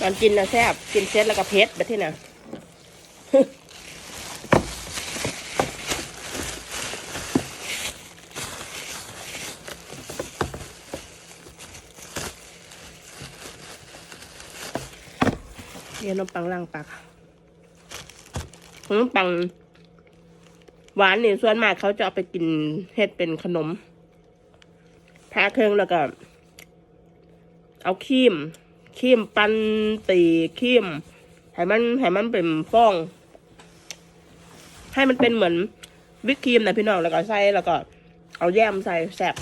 ตอนกินนะแซ่บกินเสร็จแล้วก็เผ็ดแบบที่น่ะเรียนขนมปังล่างปากขนมปัง หวานนี่ส่วนมากเขาจะเอาไปกินเฮ็ดเป็นขนมทาเครื่องแล้วก็ เอาครีม ครีมปันตีครีมให้มันให้มันเป็นฟอง ให้มันเป็นเหมือนวิปครีมนะพี่น้องแล้วก็ใส่แล้วก็ เอาแยมใส่แซ่บ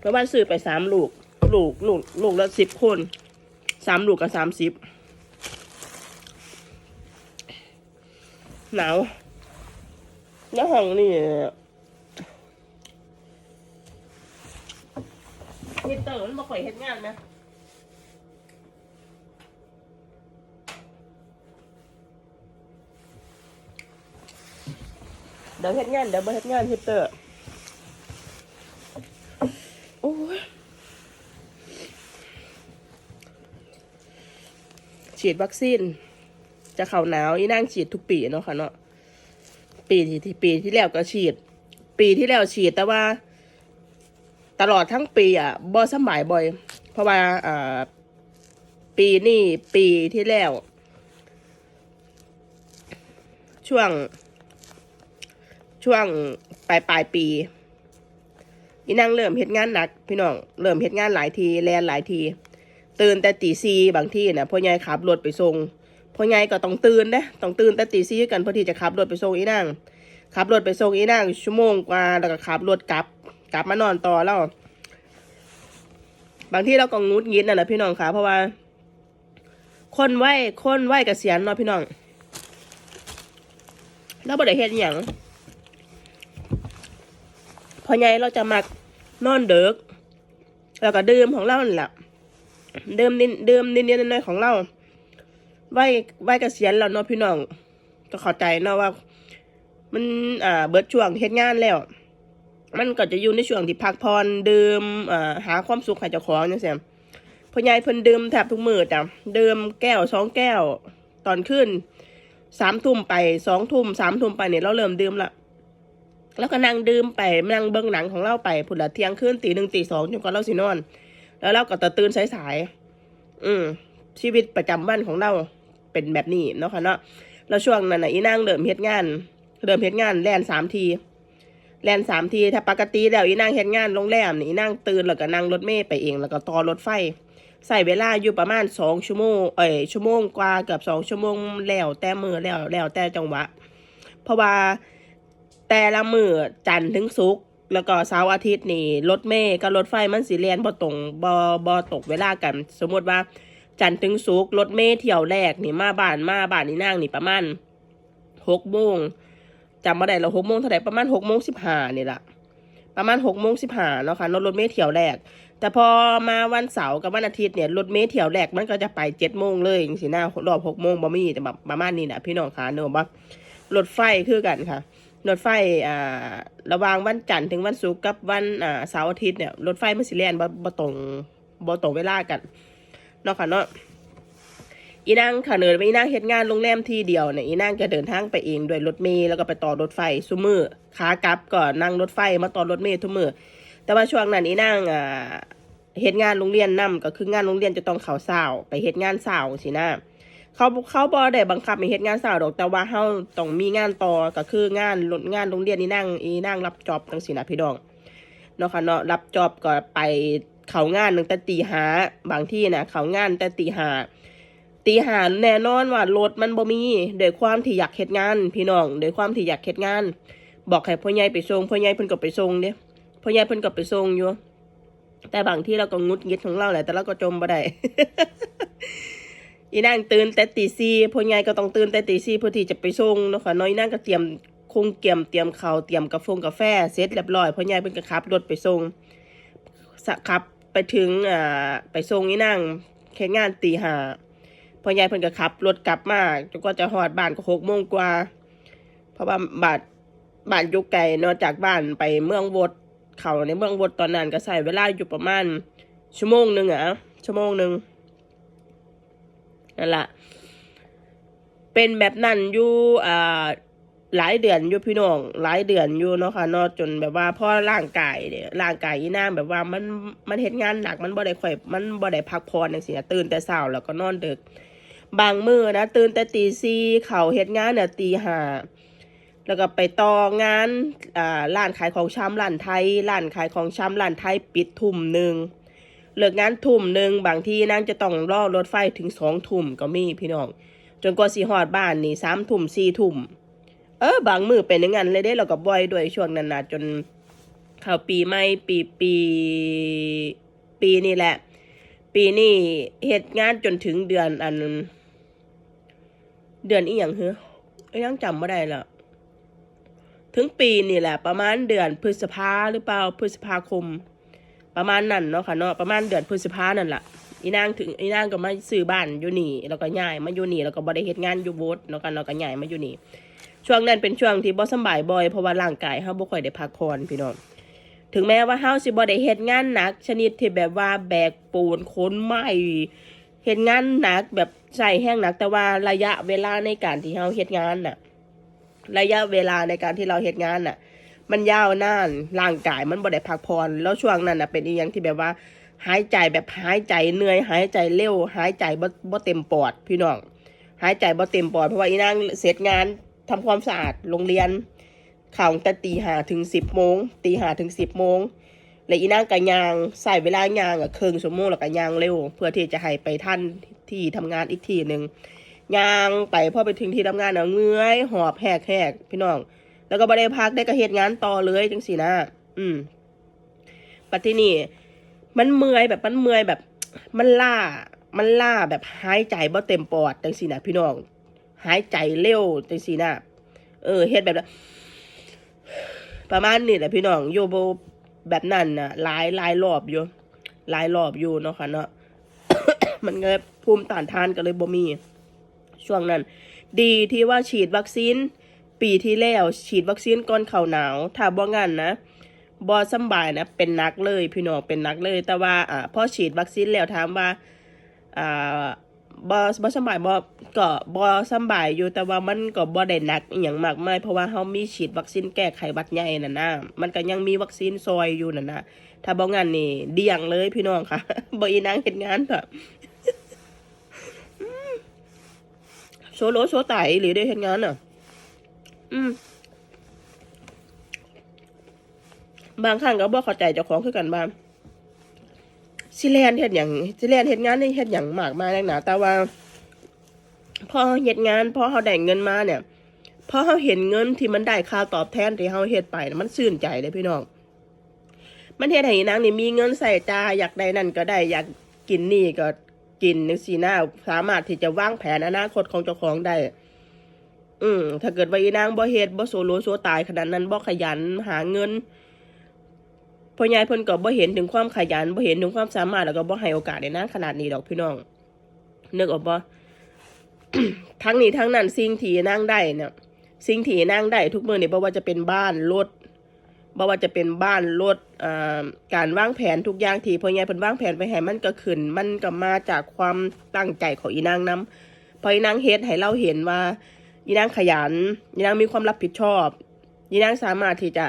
แล้ววันซื้อไปสามลูก ลูกลูกลูกละสิบคนสามลูกกับสามสิบหนาว แล้วห้องนี่ฮีตเตอร์มันบ่ค่อยเฮ็ดงานนะเดี๋ยวเฮ็ดงานเดี๋ยวบ่เฮ็ดงานฮีตเตอร์โอ้ยฉีดวัคซีน จะเข่าหนาวอีนั่งฉีดทุกปีเนาะค่ะเนาะ ปีที่ปีที่แล้วก็ฉีด ปีที่แล้วฉีดแต่ว่า ตลอดทั้งปีอะบ่สำบายบ่อย เพราะว่าอ่าปีนี้ปีที่แล้ว ช่วง ช่วงปลายปลายปีอีนั่งเริ่มเฮ็ดงานหนัก พี่น้องเริ่มเฮ็ดงานหลายทีแลนหลายที ตื่นแต่ตีซีบางที่นะพ่อใหญ่ขับรถไปส่ง พ่อใหญ่ก็ต้องตื่นนะต้องตื่นแต่ตีซี่กันเพื่อที่จะขับรถไปส่งอีนางขับรถไปส่งอีนางชั่วโมงกว่าแล้วก็ขับรถกลับ กลับมานอนต่อแล้วบางที่เราก็งุดงิดน่ะนะพี่น้องค่ะเพราะว่า คนไหวคนไหวกเกษียณเนาะพี่น้องแล้วบ่ได้เฮ็ดอย่างพอใหญ่เราจะมักนอนเดึกแล้วก็ดื่มของเรานั่แหละเดิมนิดเดิมนิดนิดน้อยของเรา ไหวไหวเกษียณแล้วเนาะพี่น้องก็เข้าใจเนาะว่า มันอ่าเบิดช่วงเฮ็ดงานแล้ว มันก็จะอยู่ในช่วงที่พักผ่อนดื่มอ่าหาความสุขให้เจ้าของจังซี่พ่อใหญ่เพิ่นดื่มแทบทุกมื้อจ้ะดื่มแก้วสองแก้วตอนขึ้นสามทุ่มไปสองทุ่มสามทุ่มไปเนี่ยเราเริ่มดื่มละแล้วก็นั่งดื่มไปนั่งเบิ่งหนังของเราไปพุ่นละเที่ยงคืนตีหนึ่งตีสองจนกว่าเราสินอน แล้วเราก็จะตื่นสายๆอืมชีวิตประจำวันของเรา เป็นแบบนี้เนาะค่ะเนาะแล้วช่วงนั้นนะอีนางเริ่มเฮ็ดงาน เริ่มเฮ็ดงานแล่นสามทีแล่นสามทีถ้าปกติแล้วอีนางเฮ็ดงานโรงแรมนี่อีนางตื่นแล้วก็นั่งรถเมล์ไปเองแล้วก็ต่อรถไฟใส่เวลาอยู่ประมาณสองชั่วโมงเอ้ยชั่วโมงกว่าเกือบสองชั่วโมงแล้วแต่มือแล้วแล้วแต่จังหวะ เพราะว่าแต่ละมือจันทร์ถึงศุกร์แล้วก็เสาร์อาทิตย์นี่รถเมล์กับรถไฟมันสิเลียนบ่ตรงบ่บ่ตกเวลากัน สมมติว่า จันทร์ถึงศุกรถเมล์เที่ยวแรกนี่มาบ้านมาบ้านนี่นั่งนี่ประมาณหกโมงจำมาได้แล้วหกโมงเท่าไหร่ประมาณหกโมงสิบห้านี่แหละประมาณหกโมงสิบห้าเนาะค่ะรถรถเมล์เที่ยวแรก แต่พอมาวันเสาร์กับวันอาทิตย์เนี่ยรถเมล์เที่ยวแรกมันก็จะไปเจ็ดโมงเลยอย่างสิหน้ารอบหกโมงบ่มีแต่แบบประมาณนี้นะพี่น้องค่ะเนอะว่ารถไฟคือกันค่ะรถไฟอ่าระหว่างวันจันทร์ถึงวันศุกร์กับวันอ่าเสาร์อาทิตย์เนี่ยรถไฟมันสิแล่นบ่บ่ตรงบ่ตรงเวลากัน นาะค่ะเนาะอีนางค่ะเนินไปอีนางเฮ็ดงานโรงแรมที่เดียวเนี่ยอีนางจะเดินทางไปเองด้วยรถเมล์แล้วก็ไปต่อรถไฟซุมือขากลับก็นั่งรถไฟมาต่อรถเมล์ทุกมือแต่ว่าช่วงนั้นอีนางอ่าเฮ็ดงานโรงเรียนนํก็คืองานโรงเรียนจะต้องเข้าเช้าไปเฮ็ดงานเช้าสินะเขาเขาบอได้บังคับให้เฮ็ดงานสาวดอกแต่ว่าเฮาต้องมีงานต่อก็คืองานงานโรงเรียนนี่นั่งอีนั่งรับจอบจังซี่นะพี่น้องเนาะค่ะเนาะรับจอบก็ไป เขางานตั้งแต่ตีหาบางที่นะเขางานแต่ตีหาตีหาแน่นอนว่ารถมันบ่มีด้วยความที่อยากเฮ็ดงาน พี่น้องด้วยความที่อยากเฮ็ดงาน บอกให้พ่อใหญ่ไปส่งพ่อใหญ่เพิ่นก็ไปส่งเด้พ่อใหญ่เพิ่นก็ไปส่งอยู่แต่บางที่เราก็งุดงิดของเราแหละแต่เราก็จมบ่ได้อีนางตื่นแต่ตีสี่พ่อใหญ่ก็ต้องตื่นแต่ตีสี่เพื่อที่จะไปส่งเนาะค่ะน้อยนางก็เตรียมคงเตรียมเตรียมข้าวเตรียมกาแฟกาแฟเสร็จเรียบร้อยพ่อใหญ่เพิ่นก็ขับรถไปส่งขับ ไปถึงอ่าไปส่งอีนางแค่งานตีหาพ่อใหญ่เพิ่นก็ขับรถกลับมาจนกว่าจะฮอดบ้านก็หกโมงกว่า เพราะว่าบาดบ้านอยู่ไกลนอกจากบ้านไปเมืองวดเขาในเมืองวดตอนนั้นก็ใส่เวลาอยู่ประมาณ ชั่วโมงหนึ่งอะชั่วโมงหนึ่งนั่นแหละเป็นแบบนั้นอยู่อ่า หลายเดือนอยู่พี่น้องหลายเดือนอยู่เนาะค่ะนาะจนแบบว่าพ่อร่างกายเนี่ยร่างกายอีนาแบบว่ามันมันเฮ็ดงานหนักมันบ่ได้ค่อยมันบ่ได้พักผ่อนจังซี่นะตื่นแต่เช้าแล้วก็นอนดึก บางมื้อนะตื่นแต่ตีสี่เขาเฮ็ดงานเนี่ยตีห้าแล้วก็ไปต่องานอ่าร้านขายของชำร้านไทยร้านขายของชำร้านไทยปิดทุ่มหนึ่งเลิกงานทุ่มหนึ่งบางทีนางจะต้องรอรถไฟถึงสองทุ่มก็มีพี่น้องจนกว่าสิฮอดบ้านนี่สามทุ่มสี่ทุ่ม เออบางมือเป็นอย่างนั้นเลยเด้เราก็บ่อยด้วยช่วงนั้นนะจนเข้าปีใหม่ปีปีปีนี่แหละ ปีนี้เหตุงานจนถึงเดือนอัน เดือนอีหยังเหรอเอ้ยยังจำไม่ได้ละถึงปีนี่แหละ ประมาณเดือนพฤษภาหรือเปล่าพฤษภาคม ประมาณนั้นเนาะค่ะเนาะประมาณเดือนพฤษภานั่นแหละอีนางถึงอีนางก็มาซื้อบ้านอยู่นี่ แล้วก็ย้ายมาอยู่นี่แล้วก็บ่ได้เฮ็ดงานอยู่โบสเนาะกันเราก็ย้ายมาอยู่นี่ ช่วงนั้นเป็นช่วงที่บ่สบายบ่อยเพราะว่าร่างกายเฮาบ่ค่อยได้พักผ่อนพี่น้องถึงแม้ว่าเฮาสิบ่ได้เฮ็ดงานหนัก ชนิดที่แบบว่าแบกปูนขนไม้เฮ็ดงานหนักแบบใส่แห้งหนัก แต่ว่าระยะเวลาในการที่เฮาเฮ็ดงานน่ะ ระยะเวลาในการที่เราเฮ็ดงานน่ะ มันยาวนานร่างกายมันบ่ได้พักผ่อนแล้วช่วงนั้นน่ะเป็นอีหยังที่แบบว่า หายใจแบบหายใจเหนื่อย หายใจเร็ว หายใจบ่บ่เต็มปอดพี่น้องหายใจบ่เต็มปอดเพราะว่าอีนางเสร็จงาน ทำความสะอาดโรงเรียนข่าวตั้งแต่ตีห้าถึงสิบโมงตีห้าถึงสิบโมงแล้วอีนางก็ยางใส่เวลายางอะครึ่งชั่วโมงแล้วก็ยางเร็ว เพื่อที่จะให้ไปท่านที่ทำงานอีกทีหนึ่งยางไปพอไปถึงที่ทำงานเนาะเงื้อยหอบแหกแหกพี่น้อง แล้วก็บ่ได้พักได้ก็เหตุงานต่อเลยจังสินะอืมปัจจุนี่มันเมื่อยแบบมันเมื่อยแบบ มันล่า มันล่าแบบหายใจบ่เต็มปอดจังสินะพี่น้อง หายใจเร็วจังสินะเออเฮ็ดแบบนั้นประมาณนี้แหละพี่น้องโยโบแบบนั้นน่ะหลายหลายรอบอยู่หลายรอบอยู่เนาะค่ะเนาะมันก็ภูมิต้านทานก็เลยบ่มี ช่วงนั้น ดีที่ว่าฉีดวัคซีน ปีที่แล้วฉีดวัคซีนก่อนเข้าหนาว ถ้าบ่งั้นนะบ่สบายนะเป็นนักเลย พี่น้องเป็นนักเลย แต่ว่าอ่าพอฉีดวัคซีนแล้วถามว่าอ่า บ่บ่สบายบ่ก็บ่สบายอยู่แต่ว่ามันก็บ่ได้หนักอหย่างมากมายเพราะว่าเฮามีฉีดวัคซีนแก้ไขหวัดใหญ่น่ะนะมันก็ยังมีวัคซีนซอยอยู่น่ะนะถ้าบ่งั้นนี่เดี่ยงเลยพี่น้องค่ะบ่อีนางเฮ็ดงานแบบโซโลโซไตหรือได้เฮ็ดงานอะ อืมบางครั้งก็บ่เข้าใจเจ้าของคือกันบ้าง สิแลนเฮ็ดหยังสิแลนเฮ็ดงานนี่เฮ็ดหยังมากมายนักหนาแต่ว่า พอเฮ็ดงานพอเฮาได้เงินมาเนี่ยพอเฮาเห็นเงินที่มันได้ค่าตอบแทนที่เฮาเฮ็ดไปมันชื่นใจเลยพี่น้องมันเฮ็ดให้นางนี่มีเงินใส่จ่าอยากได้นั่นก็ได้อยากกินนี่ก็กินจังซี่นะสามารถที่จะวางแผนอนาคตของเจ้าของได้ อืมถ้าเกิดว่าอีนางบ่เฮ็ดบ่โซโลโซตายขนาดนั้นบ่ขยันหาเงิน พ่อใหญ่เพิ่นก็บ่เห็นถึงความขยันบ่เห็นถึงความสามารถแล้วก็บ่ให้โอกาสในนางขนาดนี้ดอกพี่น้องนึกออกบ่ทั้งนี้ทั้งนั้นสิ่งที่นางได้เนี่ยสิ่งที่นางได้ทุกมื้อนี่ยบ่ว่าจะเป็นบ้านรถบ่ว่าจะเป็นบ้านรถอ่าการวางแผนทุกอย่างที่พ่อใหญ่เพิ่นวางแผนไว้ให้มันก็ขึ้น มันก็มาจากความตั้งใจของอีนางนํพออีนางเฮ็ดให้เราเห็นว่าอีนางขยันอีนางมีความรับผิดชอบอีนางสามารถที่จะ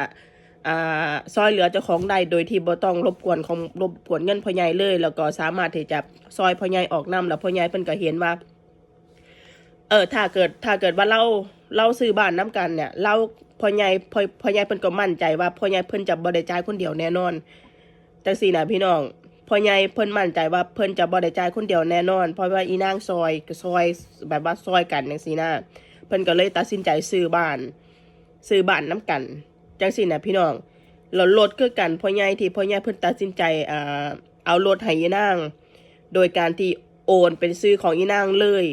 อ่าซอยเหลือเจ้าของได้โดยที่บ่ต้องรบกวนของรบกวนเงินพ่อใหญ่เลย แล้วก็สามารถที่จะซอยพ่อใหญ่ออกนํแล้วพ่อใหญ่เพิ่นก็เห็นว่า เออถ้าเกิดถ้าเกิดว่าเราเราซื้อบ้านน้กันเนี่ยเราพ่อใหญ่พ่อพ่อใหญ่เพิ่นก็มั่นใจว่าพ่อใหญ่เพิ่นจะบ่ได้จ่ายคนเดียวแน่นอนจังซี่นะพี่น้องพ่อใหญ่เพิ่นมั่นใจว่าเพิ่นจะบ่ได้จ่ายคนเดียวแน่นอน เพราะว่าอีนางซอยซอยแบบว่าซอยกันจังซี่นะเพิ่นก็เลยตัดสินใจซื้อบ้านซื้อบ้านน้กัน จังซี่นะพี่น้องแล้วรถคือกันพ่อใหญ่ที่พ่อใหญ่เพิ่นตัดสินใจอ่าเอารถให้อีนางโดยการที่โอนเป็นซื้อของอีนางเลย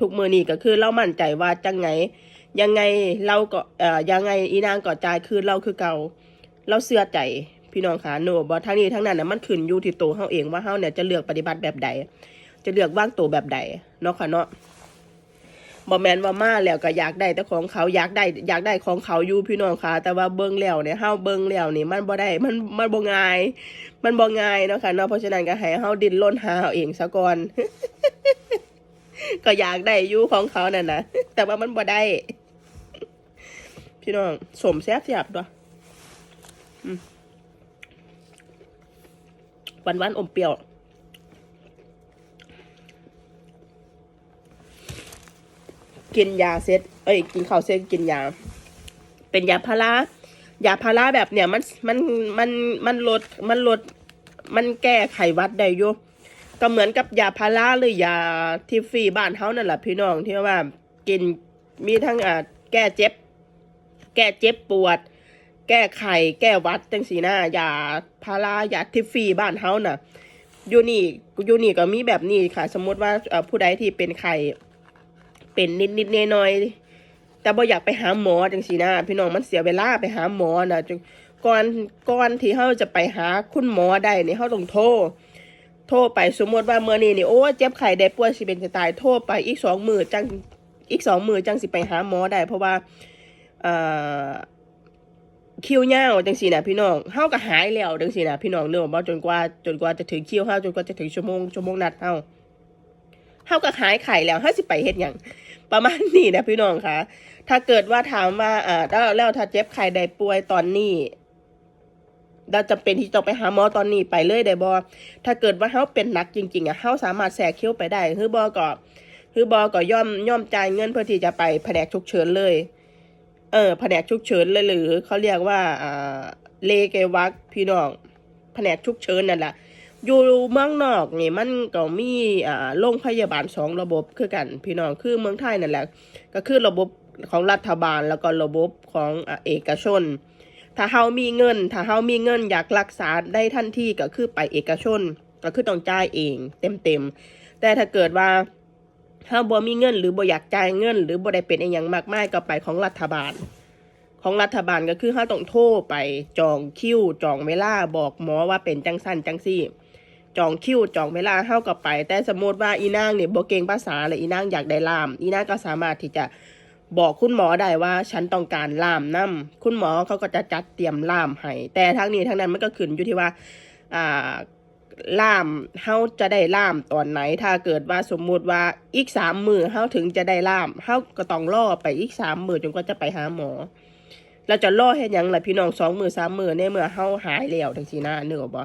ทุกมือนี้ก็คือเรามั่นใจว่าจังไงยังไงเราก็เอ่อยังไงอีนางก็จ่ายคืนเราคือเก่าเราเชื่อใจพี่น้องค่ะโนบ่ทั้งนี้ทั้งนั้นนะมันขึ้นอยู่ที่ตัวเฮาเองว่าเฮาเนี่ยจะเลือกปฏิบัติแบบใด จะเลือกวางตัวแบบใดเนาะค่ะเนาะ บ่แมนว่ามาแล้วก็อยากได้แต่ของเขาอยากได้อยากได้ของเขาอยู่พี่น้องค่ะ แต่ว่าเบิ่งแล้วเนี่ยเฮาเบิ่งแล้วนี่มันบ่ได้มันมันบ่ง่าย มันบ่ง่ายเนาะค่ะเนาะเพราะฉะนั้นก็ให้เฮาดิ้นรนหาเอาเองซะก่อนก็อยากได้อยู่ของเขานั่นนะแต่ว่ามันบ่ได้ พี่น้องสมแซ่บๆด้วยอืมหวานอมเปรี้ยว กินยาเซตเอ้ย กินข้าวเซตกินยา เป็นยาพารายาพาราแบบเนี่ยมันมันมันมันลดมันลดมันแก้ไขวัดได้อยู่ก็เหมือนกับยาพาราหรือยาที่ฟรีบ้านเฮานั่นแหละพี่น้องที่ว่ากินมีทั้งอ่าแก้เจ็บ แก้เจ็บปวด แก้ไขแก้วัดจังสีหน้ายาพารายาที่ฟรีบ้านเฮาน่ะยูนี่ยูนี่ก็มีแบบนี้ค่ะ สมมติว่าผู้ใดที่เป็นไข้ เป็นนิดนิดๆหน่อยๆแต่บ่อยากไปหาหมอจังสีนะพี่น้องมันเสียเวลาไปหาหมอนะจงก่อนก่อนที่เขาจะไปหาคุณหมอได้เนี่ยเขาต้องโทรโทรไปสมมติว่าเมื่อนี้นี่โอ้เจ็บไข้ได้ป่วยสิเป็นจะตายโทรไปอีกสองมือจังอีกสองมือจังสิไปหาหมอได้ เพราะว่าเอ่อคิวยาวจังสีนะพี่น้องเฮาก็หายแล้วจังสีนะพี่น้องเนื่องว่จนกว่าจนกว่าจะถึงคิวเฮาจนกว่าจะถึงชั่วโมงชั่วโมงนัดเฮา เท่ากับหายไข่แล้วห้าสิบไปเฮ็ดอย่างประมาณนี้นะพี่น้องคะถ้าเกิดว่าถามว่าอ่าแล้วแล้วถ้าเจ็บไข้ได้ป่วยตอนนี้เราจำเป็นที่จะไปหาหมอตอนนี้ไปเลยได้บอถ้าเกิดว่าเฮาเป็นหนักจริง ๆอะเฮาสามารถแทรกคิ้วไปได้คือบอก็คือบอก็ย่อมย่อมจ่ายเงินเพื่อที่จะไปแผนกฉุกเฉินเลย เออแผนกฉุกเฉินเลยหรือเขาเรียกว่าอ่าเลเกวักพี่น้องแผนกฉุกเฉินนั่นแหละ อยู่เมืองนอกนี่มันก็มีอ่าโรงพยาบาลสองระบบคือกันพี่น้องคือเมืองไทยนั่นแหละก็คือระบบของรัฐบาลแล้วก็ระบบของอเอกชน ถ้าเฮามีเงิน ถ้าเฮามีเงินอยากรักษาได้ทันทีก็คือไปเอกชน ก็คือต้องจ่ายเองเต็มๆแต่ถ้าเกิดว่าเฮาบ่มีเงิน หรือบ่อยากจ่ายเงิน หรือบ่ได้เป็นอหย่างมากมายก็ไปของรัฐบาล ของรัฐบาลก็คือเฮาต้องโทรไปจองคิวจองเวลาบอกหมอว่าเป็นจังสั้นจังซี่ จองคิวจองเวลาเข้ากับไป แต่สมมติว่าอีนางเนี่ยบเก่งภาษาเลยอีนางอยากได้ล่าม อีนางก็สามารถที่จะบอกคุณหมอได้ว่าฉันต้องการล่ามนํคุณหมอเขาก็จะจัดเตรียมล่ามให้แต่ทั้งนี้ทั้งนั้นมันก็ขึ้นอยู่ที่ว่าอ่าล่ามเฮาจะได้ล่ามตอนไหน ถ้าเกิดว่าสมมุติว่าอีกสามมือเฮาถึงจะได้ล่ามเฮาก็ต้องรอไปอีกสามมือจนกว่าจะไปหาหมอ เราจะรอให้ยังล่ะพี่น้องสองมือสามมือในเมื่อเฮาหายแล้วทั้งสีหน้าเนื้อบ่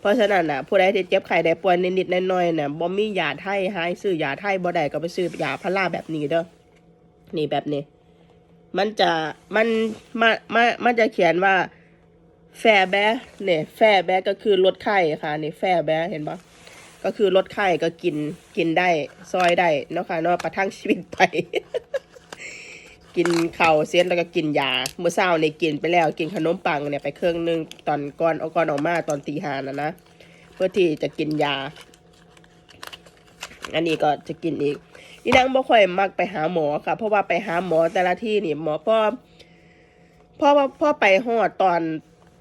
เพราะฉะนั้นน่ะผู้ใดที่เจ็บไข้ได้ป่วยนิดๆน้อยๆน่ะบ่มียาไทยหายซื้อยาไทยบ่ได้ก็ไปซื้อยาพาราแบบนี้เด้อนี่แบบนี้ มันจะมันมามามันจะเขียนว่าแฟแบเนี่ยแฟแบก็คือลดไข้ค่ะนี่แฟแบเห็นปะก็คือลดไข้ก็กินกินได้ ซอยได้เนาะค่ะเนาะประทังชีวิตไป กินข้าวเสร็จแล้วก็กินยา เมื่อเช้านี่กินไปแล้วกินขนมปังเนี่ยไปเครื่องนึงตอนก่อนเอาก่อนออกมาตอนตีหานะนะเพื่อที่จะกินยา อันนี้ก็จะกินอีกอีนางบ่ค่อยมักไปหาหมอค่ะ เพราะว่าไปหาหมอแต่ละที่นี่หมอพ่อพ่อพ่อไปหอดตอน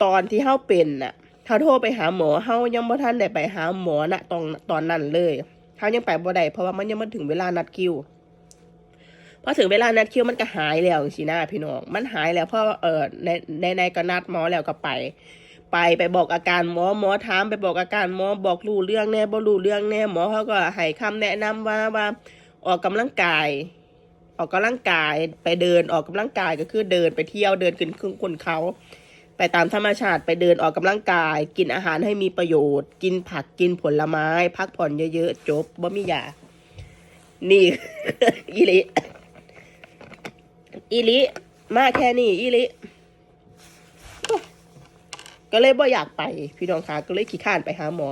ตอนที่เฮาเป็นน่ะถ้าโทรไปหาหมอเฮายังบ่ทันได้ไปหาหมอณตอนตอนนั้นเลยเฮายังไปบ่ได้เพราะว่ามันยังไม่ถึงเวลานัดคิว พอถึงเวลานัดคิวมันก็หายแล้วสินะพี่น้องมันหายแล้วเพราะเออในในในก็นัดหมอแล้วก็ไป ไปไปบอกอาการหมอหมอถามไปบอกอาการหมอบอกรู้เรื่องแน่บ่รู้เรื่องแน่หมอเขาก็ให้คำแนะนำว่าว่าออกกำลังกาย ออกกำลังกายไปเดินออกกำลังกายก็คือเดินไปเที่ยวเดินขึ้นขึ้นคนเขาไปตามธรรมชาติไปเดินออกกำลังกาย กินอาหารให้มีประโยชน์ กินผักกินผลไม้ พักผ่อนเยอะๆจบบ่มียานี่อีหลิ อีลิมาแค่นี้อีลิก็เลยบ่อยากไป พี่น้องคะก็เลยขี้ข้านไปหาหมอ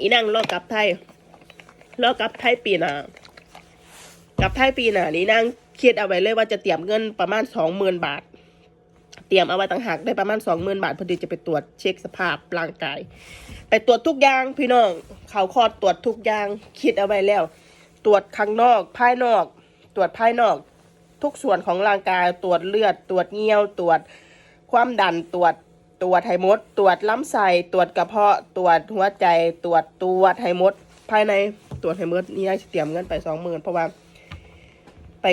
อีนั่งรอกลับไทยรอกลับไทยปีหน้ากลับไทยปีหน้านี่นั่งคิดเอาไว้เลยว่าจะเตรียมเงินประมาณสองหมื่นบาท เตรียมเอาไว้ต่างหากได้ประมาณสองหมื่นบาทพอดีจะไปตรวจเช็คสภาพร่างกาย ไปตรวจทุกอย่างพี่น้องเขาคอดตรวจทุกอย่างคิดเอาไว้แล้ว ตรวจข้างนอกภายนอก ตรวจภายนอก ทุกส่วนของร่างกายตรวจเลือด ตรวจเงี้ยว ตรวจความดันตรวจตรวจไห้หมด ตรวจลำไส้ตรวจกระเพาะตรวจหัวใจตรวจตรวจไห้หมด ภายในตรวจไห้หมดนี่ยายสิเตรียมเงินไปสองหมื่นเพราะว่า ไป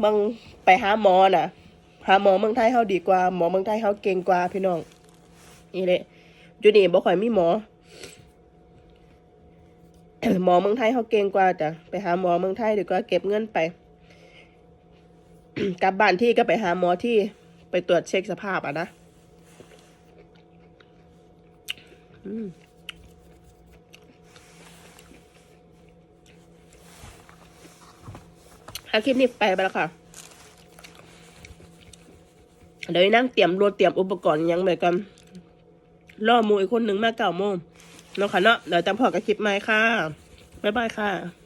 เมืองไปหาหมอน่ะ หาหมอเมืองไทยเฮาดีกว่า หมอเมืองไทยเฮาเก่งกว่าพี่น้องนี่แหละ อยู่นี่บ่ค่อยมีหมอ หมอเมืองไทยเขาเก่งกว่าจ้ะไปหาหมอเมืองไทยดีกว่าเก็บเงินไป กลับบ้านที่ก็ไปหาหมอที่ไปตรวจเช็คสภาพอะนะอาคลิปนี้ไปไปแล้วค่ะ เดี๋ยวนั่งเตรียมรถเตรียมอุปกรณ์ยังไปกัน ล่อหมูอีกคนหนึ่งมาเก่าโมงเนาะค่ะเนาะเดี๋ยวจำพอกับคลิปใหม่ค่ะ บ๊ายบายค่ะ